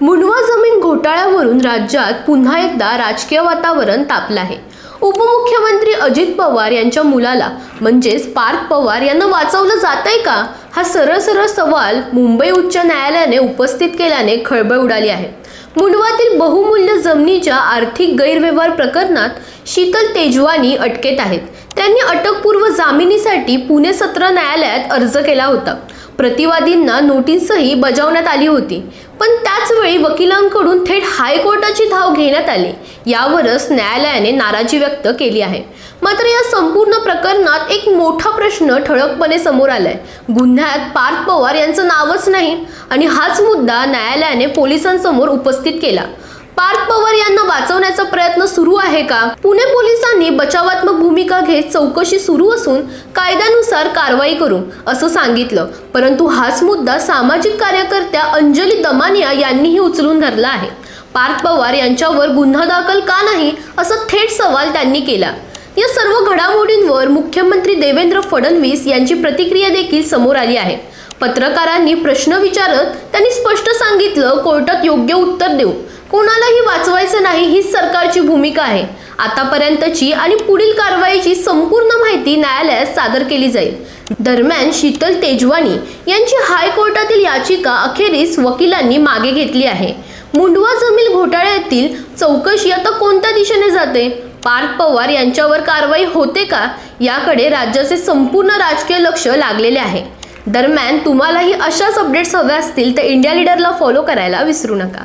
मुंडवा जमीन घोटाळ्यावरून राज्यात पुन्हा एकदा राजकीय वातावरण तापलं आहे. उपमुख्यमंत्री अजित पवार यांच्या मुलाला म्हणजेच पार्थ पवार यांना वाचवलं जातंय का? हा सरळ सरळ सवाल मुंबई उच्च न्यायालयाने उपस्थित केल्याने खळबळ उडाली आहे. मुंडवातील बहुमूल्य जमिनीच्या आर्थिक गैरव्यवहार प्रकरणात शीतल तेजवानी अटकेत आहेत. त्यांनी अटकपूर्व जामिनीसाठी पुणे सत्र न्यायालयात अर्ज केला होता. प्रतिवादींना नोटीसही बजावण्यात आली होती. पण त्याचवेळी वकिलांकडून थेट हायकोर्टाची धाव घेण्यात आली. यावरच न्यायालयाने नाराजी व्यक्त केली आहे. मात्र या संपूर्ण प्रकरणात एक मोठा प्रश्न ठळकपणे समोर आलाय. गुन्ह्यात पार्थ पवार यांचं नावच नाही आणि हाच मुद्दा न्यायालयाने पोलिसांसमोर उपस्थित केला. पार्थ पवार यांना वाचवण्याचा प्रयत्न सुरू आहे का? पुणे पोलिसांनी बचावात्मक भूमिका घेत चौकशी सुरू असून कायद्यानुसार कारवाई करू असं सांगितलं. परंतु हाच मुद्दा सामाजिक कार्यकर्त्या अंजली दमानिया यांनीही उचलून धरला आहे. पार्थ पवार यांच्यावर गुन्हा दाखल का नाही असा थेट सवाल त्यांनी केला. या सर्व घडामोडींवर मुख्यमंत्री देवेंद्र फडणवीस यांची प्रतिक्रिया देखील समोर आली आहे. पत्रकारांनी प्रश्न विचारत त्यांनी स्पष्ट सांगितलं कोर्टात योग्य उत्तर देऊ. कोणालाही वाचवायचं नाही हीच सरकारची भूमिका आहे. आतापर्यंतची आणि पुढील कारवाईची संपूर्ण माहिती न्यायालयात सादर केली जाईल. दरम्यान शीतल तेजवानी यांची हायकोर्टातील याचिका अखेरीस वकिलांनी मागे घेतली आहे. मुंडवा जमीन घोटाळ्यातील चौकशी आता कोणत्या दिशेने जाते? पार्थ पवार यांच्यावर कारवाई होते का? याकडे राज्याचे संपूर्ण राजकीय लक्ष लागलेले आहे. दरम्यान तुम्हालाही अशाच अपडेट्स हव्या असतील तर इंडिया लीडरला फॉलो करायला विसरू नका.